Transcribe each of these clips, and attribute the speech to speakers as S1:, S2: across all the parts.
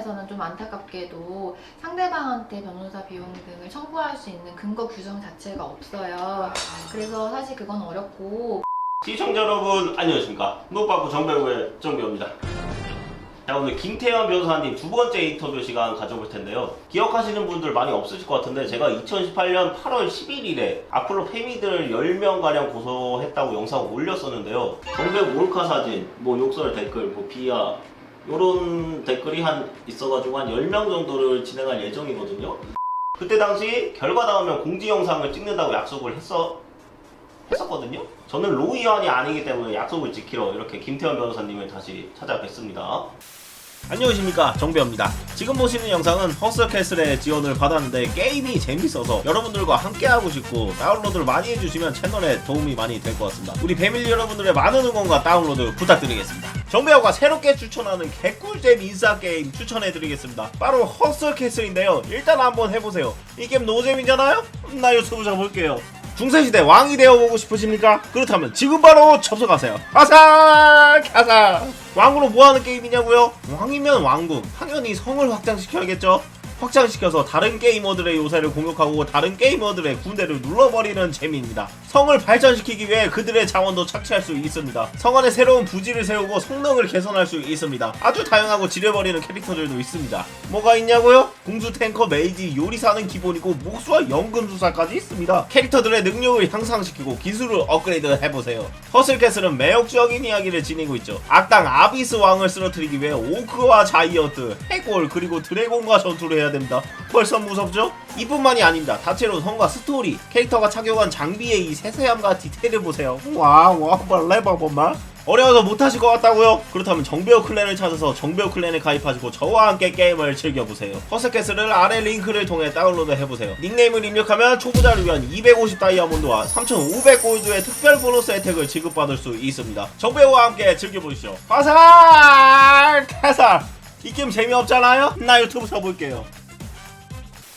S1: 부분에서는 좀 안타깝게도 상대방한테 변호사 비용 등을 청구할 수 있는 근거 규정 자체가 없어요. 그래서 사실 그건 어렵고.
S2: 시청자 여러분 안녕하십니까? 노빠꾸 정배우의 정배우입니다. 자 오늘 김태현 변호사님 두 번째 인터뷰 시간 가져볼 텐데요. 기억하시는 분들 많이 없으실 것 같은데 제가 2018년 8월 11일에 앞으로 페미들 10명가량 고소했다고 영상을 올렸었는데요. 정배우 몰카 사진, 뭐 욕설 댓글, 뭐 비하 요런 댓글이 한 있어가지고 한 10명 정도를 진행할 예정이거든요 그때 당시 결과 나오면 공지 영상을 찍는다고 약속을 했어 했었거든요. 저는 로이언이 아니기 때문에 약속을 지키러 이렇게 김태현 변호사님을 다시 찾아뵙습니다. 안녕하십니까 정배입니다. 지금 보시는 영상은 허스캐슬의 지원을 받았는데 게임이 재밌어서 여러분들과 함께하고 싶고 다운로드를 많이 해주시면 채널에 도움이 많이 될 것 같습니다. 우리 패밀리 여러분들의 많은 응원과 다운로드 부탁드리겠습니다. 정배우가 새롭게 추천하는 개꿀잼 인싸 게임 추천해드리겠습니다. 바로 허스캐슬인데요. 일단 한번 해보세요. 이 게임 노잼이잖아요? 나 유튜브 잡을게요. 중세시대 왕이 되어보고 싶으십니까? 그렇다면 지금 바로 접속하세요. 가사! 가사! 왕으로 뭐하는 게임이냐고요? 왕이면 왕국. 당연히 성을 확장시켜야겠죠? 확장시켜서 다른 게이머들의 요새를 공격하고 다른 게이머들의 군대를 눌러버리는 재미입니다. 성을 발전시키기 위해 그들의 자원도 착취할 수 있습니다. 성 안에 새로운 부지를 세우고 성능을 개선할 수 있습니다. 아주 다양하고 지려버리는 캐릭터들도 있습니다. 뭐가 있냐고요? 공수 탱커 메이지 요리사는 기본이고 목수와 연금술사까지 있습니다. 캐릭터들의 능력을 향상시키고 기술을 업그레이드 해보세요. 허슬캐슬은 매혹적인 이야기를 지니고 있죠. 악당 아비스 왕을 쓰러뜨리기 위해 오크와 자이언트, 해골 그리고 드래곤과 전투를 해야 됩니다. 벌써 무섭죠? 이뿐만이 아닙니다. 다채로운 성과 스토리, 캐릭터가 착용한 장비의 이 세세함과 디테일을 보세요. 와와 레버 bomba 어려워서 못하실 것 같다고요? 그렇다면 정배우 클랜을 찾아서 정배우 클랜에 가입하시고 저와 함께 게임을 즐겨보세요. 허스캐슬을 아래 링크를 통해 다운로드 해보세요. 닉네임을 입력하면 초보자를 위한 250 다이아몬드와 3,500 골드의 특별 보너스 혜택을 지급받을 수 있습니다. 정배우와 함께 즐겨보시죠. 화살! 캐살! 이 게임 재미없잖아요? 나 유튜브 쳐볼게요.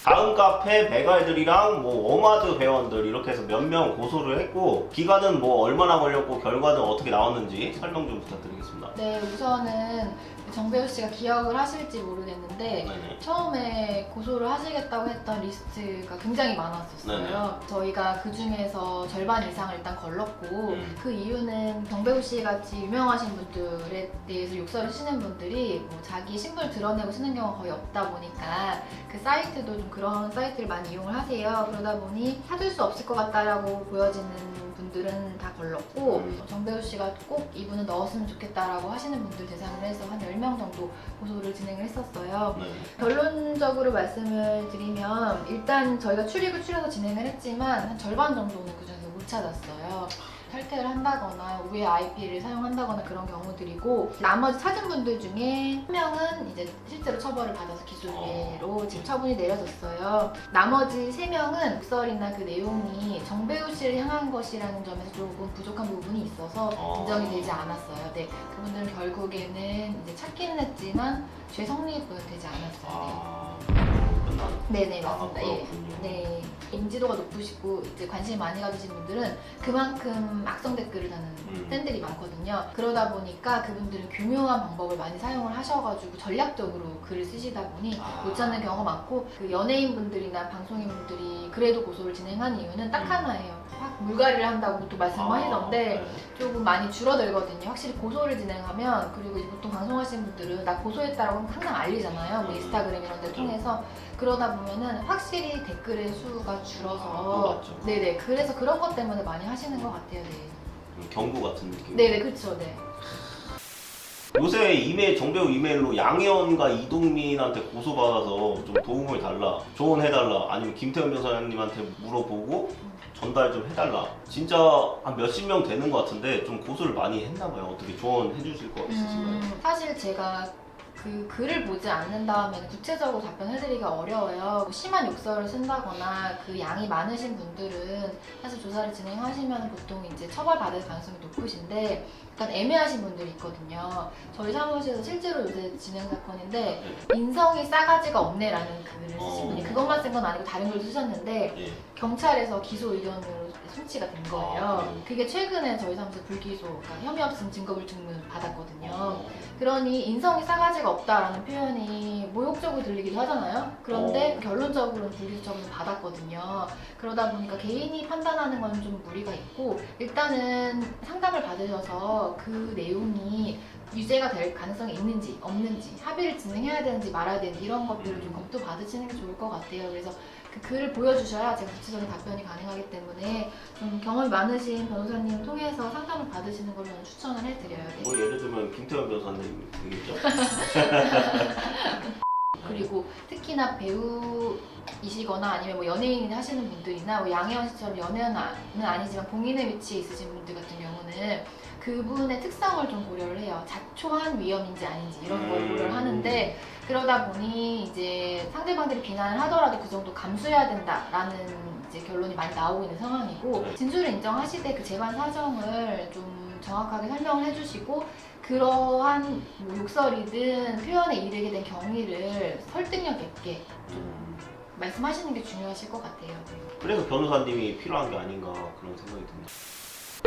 S2: 다음 카페 배갈들이랑 뭐 어마드 회원들 이렇게 해서 몇 명 고소를 했고 기간은 뭐 얼마나 걸렸고 결과는 어떻게 나왔는지 설명 좀 부탁드리겠습니다.
S1: 네 우선은 정배우 씨가 기억을 하실지 모르겠는데
S2: 네네.
S1: 처음에 고소를 하시겠다고 했던 리스트가 굉장히 많았었어요.
S2: 네네.
S1: 저희가 그 중에서 절반 이상을 일단 걸렀고
S2: 음.
S1: 그 이유는 정배우 씨 같이 유명하신 분들에 대해서 욕설을 쓰는 분들이 뭐 자기 신분을 드러내고 쓰는 경우가 거의 없다 보니까 그 사이트도 좀 그런 사이트를 많이 이용을 하세요. 그러다 보니 찾을 수 없을 것 같다라고 보여지는 분들은 다 걸렀고
S2: 음.
S1: 정배우 씨가 꼭 이분은 넣었으면 좋겠다라고 하시는 분들 대상으로 해서 한 10명 정도 고소를 진행을 했었어요.
S2: 네.
S1: 결론적으로 말씀을 드리면 일단 저희가 추리고 추려서 진행을 했지만 한 절반 정도는 그중에서 못 찾았어요. 탈퇴를 한다거나 우회 IP를 사용한다거나 그런 경우들이고 나머지 찾은 분들 중에 한 명은 이제 실제로 처벌을 받아서 기소유예로 지금 처분이 내려졌어요. 나머지 세 명은 욕설이나 그 내용이 정배우 씨를 향한 것이라는 점에서 조금 부족한 부분이 있어서
S2: 어.
S1: 인정이 되지 않았어요. 네, 그분들은 결국에는 이제 찾기는 했지만 죄 성립은 되지 않았어요.
S2: 아 끝났.
S1: 네, 네,
S2: 아,
S1: 맞습니다. 예.
S2: 그렇군요.
S1: 네. 인지도가 높으시고 이제 관심 많이 가지신 분들은 그만큼 악성 댓글을 다는
S2: 음.
S1: 팬들이 많거든요. 그러다 보니까 그분들은 교묘한 방법을 많이 사용을 하셔가지고 전략적으로 글을 쓰시다 보니
S2: 아.
S1: 못 찾는 경우가 많고 그 연예인 분들이나 방송인 분들이 그래도 고소를 진행한 이유는 딱
S2: 음.
S1: 하나예요. 확 물갈이를 한다고 또 말씀하시던데
S2: 네.
S1: 조금 많이 줄어들거든요. 확실히 고소를 진행하면 그리고 이제 보통 방송하시는 분들은 나 고소했다라고 항상 알리잖아요. 뭐
S2: 음.
S1: 인스타그램 이런 데
S2: 그죠.
S1: 통해서 그러다 보면은 확실히 댓글의 수가
S2: 아,
S1: 줄어서
S2: 맞죠.
S1: 네네 그래서 그런 것 때문에 많이 하시는 것 같아요. 네.
S2: 좀 경고 같은 느낌.
S1: 네네 그렇죠. 네.
S2: 요새 이메일 정배우 이메일로 양혜원과 이동민한테 고소받아서 좀 도움을 달라, 조언해달라, 아니면 김태현 변호사님한테 물어보고 전달 좀 해달라. 진짜 한 몇십 명 되는 것 같은데 좀 고소를 많이 했나 봐요. 어떻게 조언해 주실 거 있으신가요?
S1: 음, 사실 제가 그 글을 보지 않는 다음에는 구체적으로 답변해드리기가 어려워요. 뭐 심한 욕설을 쓴다거나 그 양이 많으신 분들은 사실 조사를 진행하시면 보통 이제 처벌받을 가능성이 높으신데 약간 애매하신 분들이 있거든요. 저희 사무실에서 실제로 요새 진행 사건인데
S2: 네.
S1: 인성이 싸가지가 없네라는 글을 쓰신
S2: 어.
S1: 분이 그것만 쓴 건 아니고 다른 글도 쓰셨는데
S2: 예.
S1: 경찰에서 기소 의견으로 송치가 된 거예요.
S2: 아, 네.
S1: 그게 최근에 저희 사무실 불기소, 그러니까 혐의 없음 증거 불충분 받았거든요.
S2: 어.
S1: 그러니 인성이 싸가지가 없다라는 표현이 모욕적으로 들리기도 하잖아요. 그런데
S2: 어.
S1: 결론적으로는 불기소처분을 받았거든요. 그러다 보니까 개인이 판단하는 건 좀 무리가 있고 일단은 상담을 받으셔서 그 내용이 유죄가 될 가능성이 있는지 없는지 합의를 진행해야 되는지 말아야 되는지 이런 것들을 좀 검토 받으시는 게 좋을 것 같아요. 그래서 그 글을 보여주셔야 제가 구체적인 답변이 가능하기 때문에 좀 경험이 많으신 변호사님 통해서 상담을 받으시는 걸 저는 추천을 해드려요. 네.
S2: 뭐 예를 들면 김태현 변호사님 되겠죠?
S1: 그리고 특히나 배우이시거나 아니면 뭐 연예인 하시는 분들이나 뭐 양혜원 씨처럼 연예인은 아니지만 봉인의 위치에 있으신 분들 같은 경우는 그분의 특성을 좀 고려를 해요. 자초한 위험인지 아닌지 이런 걸
S2: 음.
S1: 고려를 하는데 그러다 보니 이제 상대방들이 비난을 하더라도 그 정도 감수해야 된다라는 이제 결론이 많이 나오고 있는 상황이고
S2: 네.
S1: 진술을 인정하시되 그 재반 사정을 좀 정확하게 설명을 해주시고 그러한 뭐 욕설이든 표현에 이르게 된 경위를 설득력 있게
S2: 음.
S1: 말씀하시는 게 중요하실 것 같아요. 네.
S2: 그래서 변호사님이 필요한 게 아닌가 그런 생각이 듭니다.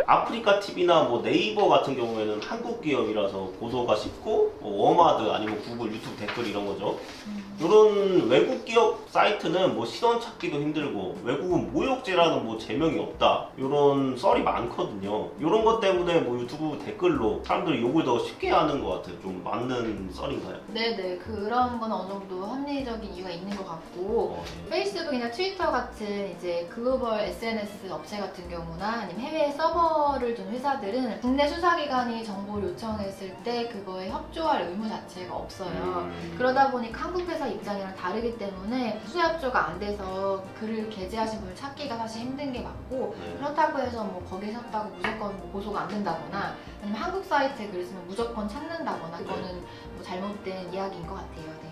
S2: 아프리카 TV나 뭐 네이버 같은 경우에는 한국 기업이라서 고소가 쉽고 뭐 워마드 아니면 구글 유튜브 댓글 이런 거죠.
S1: 음.
S2: 이런 외국 기업 사이트는 뭐 시선 찾기도 힘들고 외국은 모욕죄라는 뭐 제명이 없다 이런 썰이 많거든요. 이런 것 때문에 뭐 유튜브 댓글로 사람들이 욕을 더 쉽게 하는 것 같아요. 좀 맞는 썰인가요?
S1: 네네 그런 건 어느 정도 합리적인 이유가 있는 것 같고
S2: 어, 예.
S1: 페이스북이나 트위터 같은 이제 글로벌 SNS 업체 같은 경우나 아니면 해외 서버 를 둔 회사들은 국내 수사기관이 정보를 요청했을 때 그거에 협조할 의무 자체가 없어요.
S2: 음.
S1: 그러다 보니까 한국 회사 입장이랑 다르기 때문에 수사 협조가 안 돼서 글을 게재하신 분을 찾기가 사실 힘든 게 맞고
S2: 네.
S1: 그렇다고 해서 뭐 거기에 섰다고 무조건 뭐 고소가 안 된다거나 아니면 한국 사이트에 글을 쓰면 무조건 찾는다거나 그거는 뭐 잘못된 이야기인 것 같아요.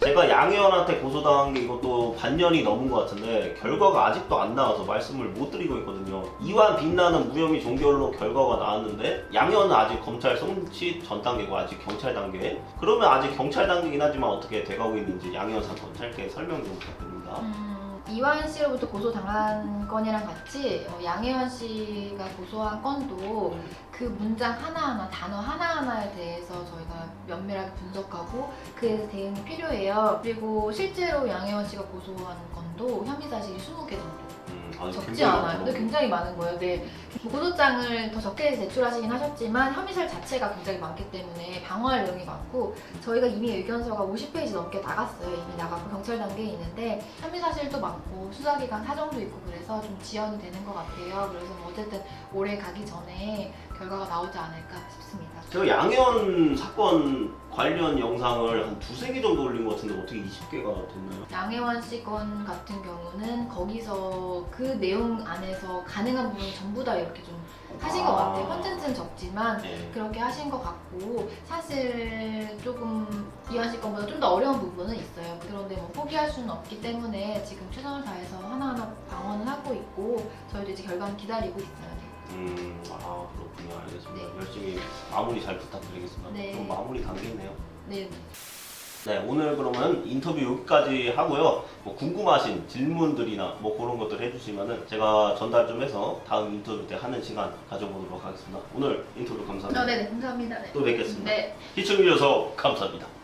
S1: 네.
S2: 제가 양혜원한테 고소당한 게 이것도 반년이 넘은 것 같은데 결과가 아직도 안 나와서 말씀을 못 드리고 있거든요. 이완 빛나는 무혐의 종결로 결과가 나왔는데 양혜원은 아직 검찰 송치 전 단계고 아직 경찰 단계. 그러면 아직 경찰 단계긴 하지만 어떻게 돼가고 있는지 양혜원 사건 짧게 설명 좀 부탁드립니다.
S1: 음, 이완 씨로부터 고소 당한 건이랑 같이 어, 양혜원 씨가 고소한 건도 그 문장 하나하나 단어 하나하나에 대해서 저희가 면밀하게 분석하고 그에 대응이 필요해요. 그리고 실제로 양혜원 씨가 고소한 건도 혐의 사실이 20개 정도.
S2: 음, 아니,
S1: 적지
S2: 굉장히
S1: 않아요. 근데. 굉장히 많은 거예요. 네. 뭐 고소장을 더 적게 제출하시긴 하셨지만 혐의사실 자체가 굉장히 많기 때문에 방어할 내용이 많고 저희가 이미 의견서가 50페이지 넘게 나갔어요. 이미 나가고 경찰 단계에 있는데 혐의 사실도 많고 수사기관 사정도 있고 그래서 좀 지연이 되는 것 같아요. 그래서 뭐 어쨌든 올해 가기 전에 결과가 나오지 않을까 싶습니다.
S2: 제가 양혜원 사건 관련 영상을 한 두세 개 정도 올린 것 같은데 어떻게 20개가 됐나요?
S1: 양혜원 씨 건 같은 경우는 거기서 그 내용 안에서 가능한 부분 전부 다 이렇게 좀 하신 것 같아요. 컨텐츠는 적지만
S2: 네.
S1: 그렇게 하신 것 같고 사실 조금 이완 씨 건보다 좀 더 어려운 부분은 있어요. 그런데 뭐 포기할 수는 없기 때문에 지금 최선을 다해서 하나하나 방어는 하고 있고 저희도 이제 결과는 기다리고 있어요.
S2: 음, 아 그렇군요. 알겠습니다.
S1: 네.
S2: 열심히 마무리 잘 부탁드리겠습니다.
S1: 네.
S2: 좀 마무리 단계네요.
S1: 네.
S2: 네, 오늘 그러면 인터뷰 여기까지 하고요. 뭐 궁금하신 질문들이나 뭐 그런 것들 해주시면은 제가 전달 좀 해서 다음 인터뷰 때 하는 시간 가져보도록 하겠습니다. 오늘 인터뷰 감사합니다.
S1: 어, 네네 감사합니다. 네.
S2: 또 뵙겠습니다.
S1: 네.
S2: 시청해주셔서 감사합니다.